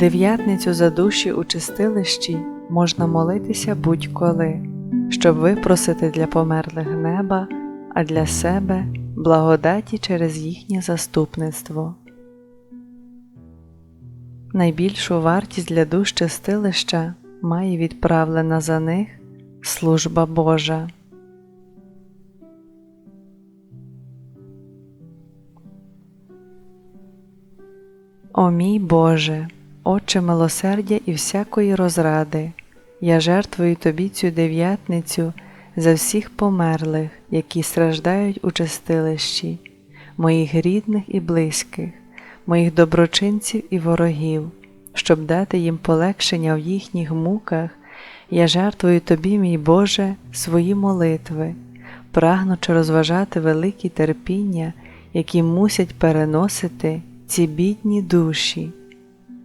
Дев'ятницю за душі у чистилищі можна молитися будь-коли, щоб випросити для померлих неба, а для себе благодаті через їхнє заступництво. Найбільшу вартість для душ чистилища має відправлена за них служба Божа. О мій Боже, Отче милосердя і всякої розради, я жертвую Тобі цю дев'ятницю за всіх померлих, які страждають у чистилищі, моїх рідних і близьких, моїх доброчинців і ворогів, щоб дати їм полегшення в їхніх муках, я жертвую Тобі, мій Боже, свої молитви, прагнучи розважати великі терпіння, які мусять переносити ці бідні душі.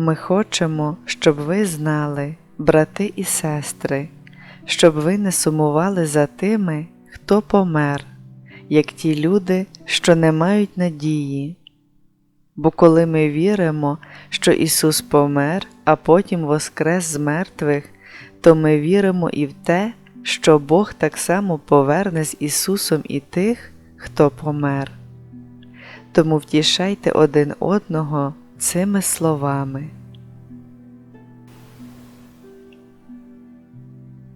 Ми хочемо, щоб ви знали, брати і сестри, щоб ви не сумували за тими, хто помер, як ті люди, що не мають надії. Бо коли ми віримо, що Ісус помер, а потім воскрес з мертвих, то ми віримо і в те, що Бог так само поверне з Ісусом і тих, хто помер. Тому втішайте один одного цими словами.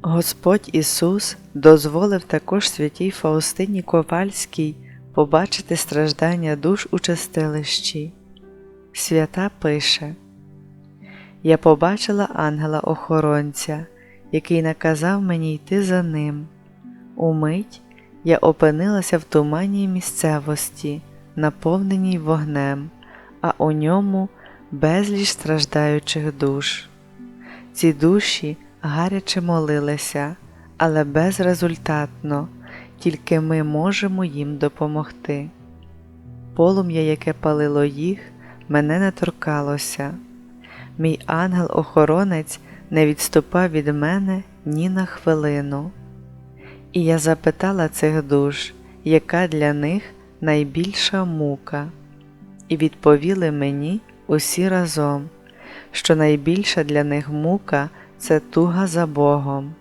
Господь Ісус дозволив також святій Фаустині Ковальській побачити страждання душ у чистилищі. Свята пише Я побачила ангела-охоронця, який наказав мені йти за ним. Умить я опинилася в туманній місцевості, наповненій вогнем, а у ньому безліч страждаючих душ. Ці душі гаряче молилися, але безрезультатно, тільки ми можемо їм допомогти. Полум'я, яке палило їх, мене не торкалося. Мій ангел-охоронець не відступав від мене ні на хвилину. І я запитала цих душ, яка для них найбільша мука, і відповіли мені усі разом, що найбільша для них мука це туга за Богом.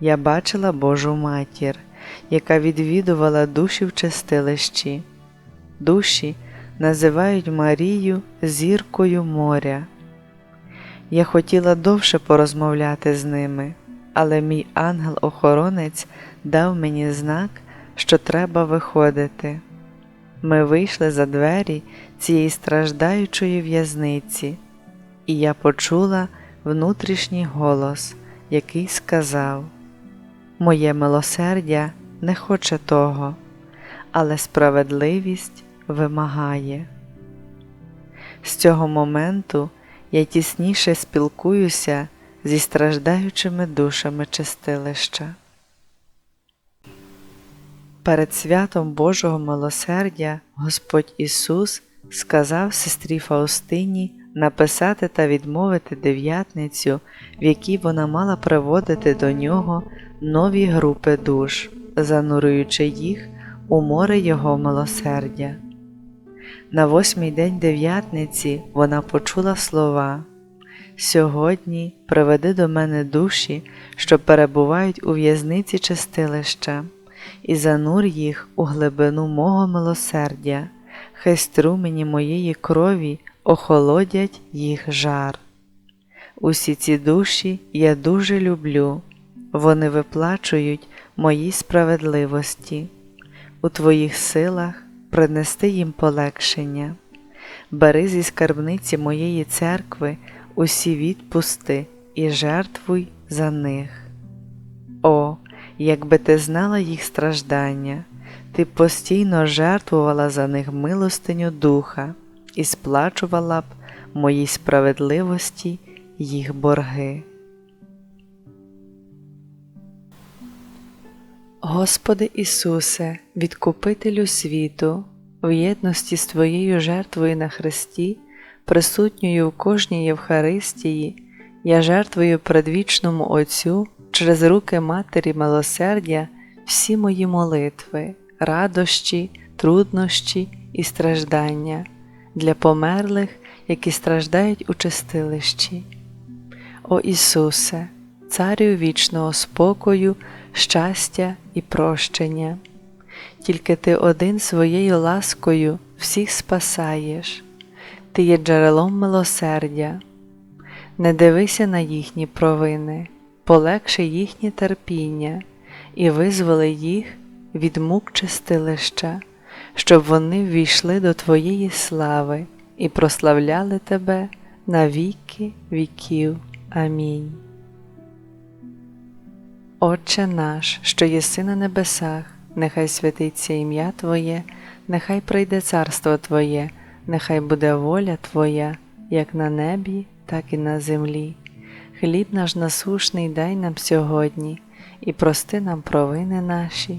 Я бачила Божу матір, яка відвідувала душі в чистилищі. Душі називають Марію зіркою моря. Я хотіла довше порозмовляти з ними, але мій ангел-охоронець дав мені знак, що треба виходити. Ми вийшли за двері цієї страждаючої в'язниці, і я почула внутрішній голос, який сказав: Моє милосердя не хоче того, але справедливість вимагає. З цього моменту я тісніше спілкуюся зі страждаючими душами чистилища. Перед святом Божого милосердя Господь Ісус сказав сестрі Фаустині написати та відмовити дев'ятницю, в якій вона мала приводити до нього нові групи душ, занурюючи їх у море Його милосердя. На восьмий день дев'ятниці вона почула слова Сьогодні приведи до мене душі, що перебувають у в'язниці чистилища, і занур їх у глибину мого милосердя, хай струмені моєї крові охолодять їх жар. Усі ці душі я дуже люблю, вони виплачують моїй справедливості. У Твоїх силах принести їм полегшення. Бери зі скарбниці моєї церкви усі відпусти і жертвуй за них. О, якби ти знала їх страждання, ти постійно жертвувала за них милостиню духа і сплачувала б моїй справедливості їх борги. Господи Ісусе, відкупителю світу, в єдності з Твоєю жертвою на Христі, присутньою в кожній Євхаристії, я жертвую предвічному Отцю через руки Матері милосердя всі мої молитви, радощі, труднощі і страждання для померлих, які страждають у чистилищі. О Ісусе, Царю вічного спокою, щастя і прощення, тільки Ти один своєю ласкою всіх спасаєш, Ти є джерелом милосердя. Не дивися на їхні провини, полегши їхнє терпіння і визволи їх від мук чистилища, щоб вони ввійшли до Твоєї слави і прославляли Тебе на віки віків. Амінь. Отче наш, що єси на небесах, нехай святиться ім'я Твоє, нехай прийде царство Твоє, нехай буде воля Твоя, як на небі, так і на землі. Хліб наш насушний дай нам сьогодні, і прости нам провини наші,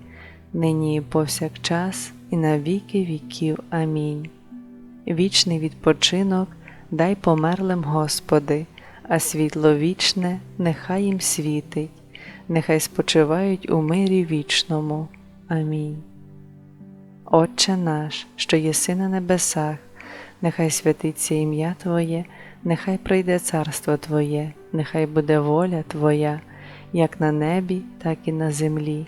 нині і повсякчас, і на віки віків. Амінь. Вічний відпочинок дай померлим Господи, а світло вічне нехай їм світить, нехай спочивають у мирі вічному. Амінь. Отче наш, що єси на небесах, нехай святиться ім'я Твоє, нехай прийде царство Твоє, нехай буде воля Твоя, як на небі, так і на землі.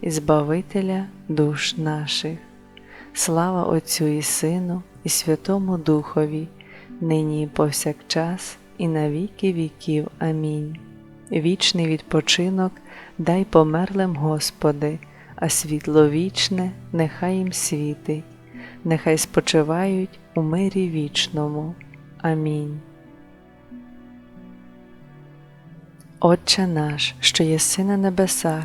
і Збавителя душ наших. Слава Отцю і Сину, і Святому Духові, нині і повсякчас, і на віки віків. Амінь. Вічний відпочинок дай померлим Господи, а світло вічне нехай їм світить, нехай спочивають у мирі вічному. Амінь. Отче наш, що єси на небесах,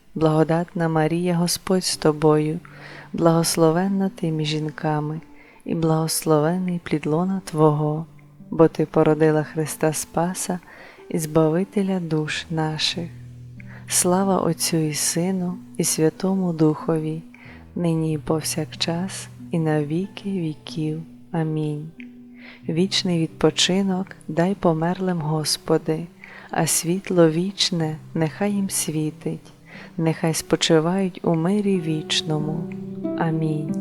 благодатна Марія Господь з тобою, благословенна ти між жінками, і благословений плід лона Твого, бо Ти породила Христа Спаса і Збавителя душ наших. Слава Отцю і Сину, і Святому Духові, нині і повсякчас, і на віки віків. Амінь. Вічний відпочинок дай померлим Господи, а світло вічне нехай їм світить, нехай спочивають у мирі вічному. Амінь.